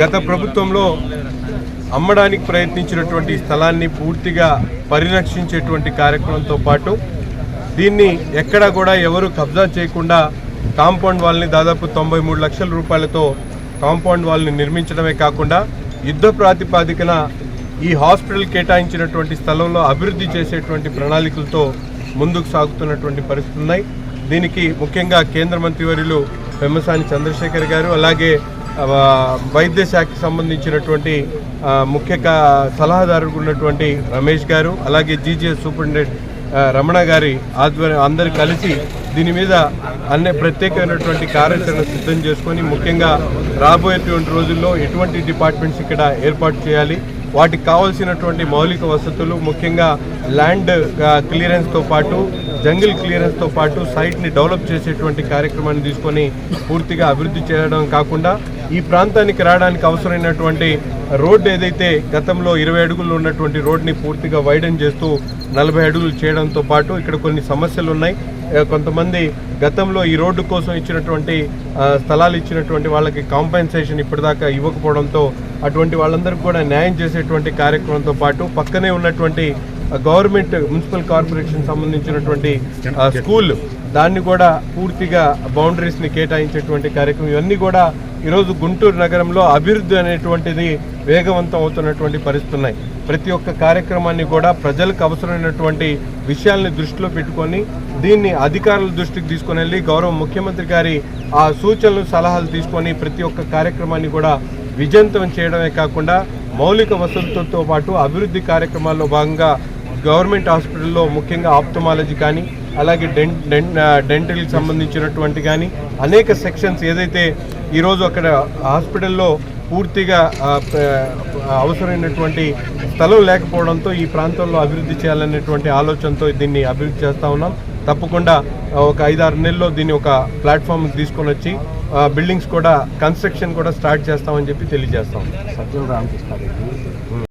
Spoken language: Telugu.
గత ప్రభుత్వంలో అమ్మడానికి ప్రయత్నించినటువంటి స్థలాన్ని పూర్తిగా పరిరక్షించేటువంటి కార్యక్రమంతో పాటు దీన్ని ఎక్కడా కూడా ఎవరు కబ్జా చేయకుండా కాంపౌండ్ వాల్ని దాదాపు తొంభై మూడు లక్షల రూపాయలతో కాంపౌండ్ వాల్ని నిర్మించడమే కాకుండా యుద్ధ ప్రాతిపాదికన ఈ హాస్పిటల్ కేటాయించినటువంటి స్థలంలో అభివృద్ధి చేసేటువంటి ప్రణాళికలతో ముందుకు సాగుతున్నటువంటి పరిస్థితులు ఉన్నాయి దీనికి ముఖ్యంగా కేంద్ర మంత్రివర్యులు పెమ్మసాని చంద్రశేఖర్ గారు అలాగే వైద్య శాఖకి సంబంధించినటువంటి ముఖ్య సలహాదారుడు ఉన్నటువంటి రమేష్ గారు అలాగే జీజీఎస్ సూపరింటెండెంట్ రమణ గారి ఆధ్వర్యం అందరూ కలిసి దీని మీద అన్ని ప్రత్యేకమైనటువంటి కార్యాచరణ సిద్ధం చేసుకొని ముఖ్యంగా రాబోయేటువంటి రోజుల్లో ఎటువంటి డిపార్ట్మెంట్స్ ఇక్కడ ఏర్పాటు చేయాలి వాటికి కావాల్సినటువంటి మౌలిక వసతులు ముఖ్యంగా ల్యాండ్ క్లియరెన్స్తో పాటు జంగిల్ క్లియరెన్స్తో పాటు సైట్ని డెవలప్ చేసేటువంటి కార్యక్రమాన్ని తీసుకొని పూర్తిగా అభివృద్ధి చేయడం కాకుండా ఈ ప్రాంతానికి రావడానికి అవసరమైనటువంటి రోడ్డు ఏదైతే గతంలో ఇరవై అడుగులు ఉన్నటువంటి రోడ్ని పూర్తిగా వైడన్ చేస్తూ నలభై అడుగులు చేయడంతో పాటు ఇక్కడ కొన్ని సమస్యలు ఉన్నాయి. కొంతమంది గతంలో ఈ రోడ్డు కోసం ఇచ్చినటువంటి స్థలాలు ఇచ్చినటువంటి వాళ్ళకి కాంపెన్సేషన్ ఇప్పటిదాకా ఇవ్వకపోవడంతో అటువంటి వాళ్ళందరికీ కూడా న్యాయం చేసేటువంటి కార్యక్రమంతో పాటు పక్కనే ఉన్నటువంటి గవర్నమెంట్ మున్సిపల్ కార్పొరేషన్ సంబంధించినటువంటి స్కూల్ దాన్ని కూడా పూర్తిగా బౌండరీస్ని కేటాయించేటువంటి కార్యక్రమం ఇవన్నీ కూడా ఈరోజు గుంటూరు నగరంలో అభివృద్ధి అనేటువంటిది వేగవంతం అవుతున్నటువంటి పరిస్థితులు ఉన్నాయి. ప్రతి ఒక్క కార్యక్రమాన్ని కూడా ప్రజలకు అవసరమైనటువంటి విషయాల్ని దృష్టిలో పెట్టుకొని దీన్ని అధికారుల దృష్టికి తీసుకొని వెళ్ళి గౌరవ ముఖ్యమంత్రి గారి ఆ సూచనలు సలహాలు తీసుకొని ప్రతి ఒక్క కార్యక్రమాన్ని కూడా విజయంతం చేయడమే కాకుండా మౌలిక వసతులతో పాటు అభివృద్ధి కార్యక్రమాల్లో భాగంగా గవర్నమెంట్ హాస్పిటల్లో ముఖ్యంగా ఆప్తమాలజీ కానీ అలాగే డెన్ డెంటల్కి సంబంధించినటువంటి కానీ అనేక సెక్షన్స్ ఏదైతే ఈరోజు అక్కడ హాస్పిటల్లో పూర్తిగా అవసరమైనటువంటి స్థలం లేకపోవడంతో ఈ ప్రాంతంలో అభివృద్ధి చేయాలనేటువంటి ఆలోచనతో దీన్ని అభివృద్ధి చేస్తూ ఉన్నాం. తప్పకుండా ఒక ఐదారు నెలల్లో దీన్ని ఒక ప్లాట్ఫామ్ తీసుకొని వచ్చి బిల్డింగ్స్ కూడా కన్స్ట్రక్షన్ కూడా స్టార్ట్ చేస్తామని చెప్పి తెలియజేస్తాం సత్యం రామకృష్ణారెడ్డి